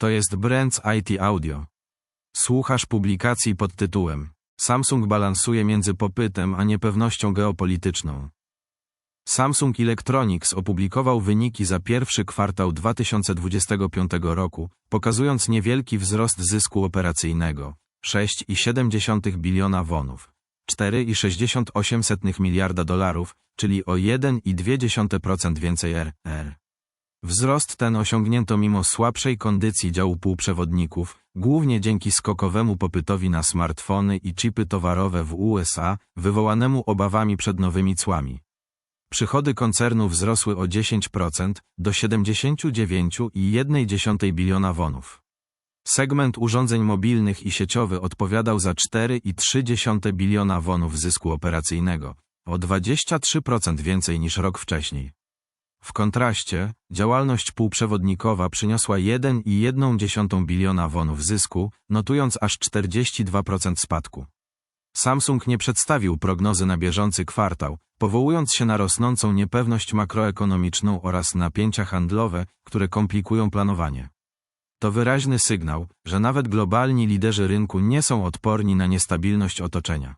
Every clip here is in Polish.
To jest Brands IT Audio. Słuchasz publikacji pod tytułem Samsung balansuje między popytem a niepewnością geopolityczną. Samsung Electronics opublikował wyniki za pierwszy kwartał 2025 roku, pokazując niewielki wzrost zysku operacyjnego 6,7 biliona wonów, 4,68 miliarda dolarów, czyli o 1,2% więcej RR. Wzrost ten osiągnięto mimo słabszej kondycji działu półprzewodników, głównie dzięki skokowemu popytowi na smartfony i chipy towarowe w USA, wywołanemu obawami przed nowymi cłami. Przychody koncernu wzrosły o 10% do 79,1 biliona wonów. Segment urządzeń mobilnych i sieciowy odpowiadał za 4,3 biliona wonów zysku operacyjnego, o 23% więcej niż rok wcześniej. W kontraście, działalność półprzewodnikowa przyniosła 1,1 biliona wonów zysku, notując aż 42% spadku. Samsung nie przedstawił prognozy na bieżący kwartał, powołując się na rosnącą niepewność makroekonomiczną oraz napięcia handlowe, które komplikują planowanie. To wyraźny sygnał, że nawet globalni liderzy rynku nie są odporni na niestabilność otoczenia.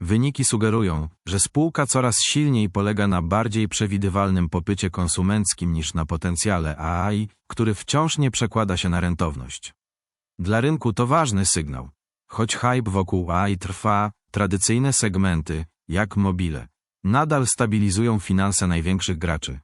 Wyniki sugerują, że spółka coraz silniej polega na bardziej przewidywalnym popycie konsumenckim niż na potencjale AI, który wciąż nie przekłada się na rentowność. Dla rynku to ważny sygnał. Choć hype wokół AI trwa, tradycyjne segmenty, jak mobile, nadal stabilizują finanse największych graczy.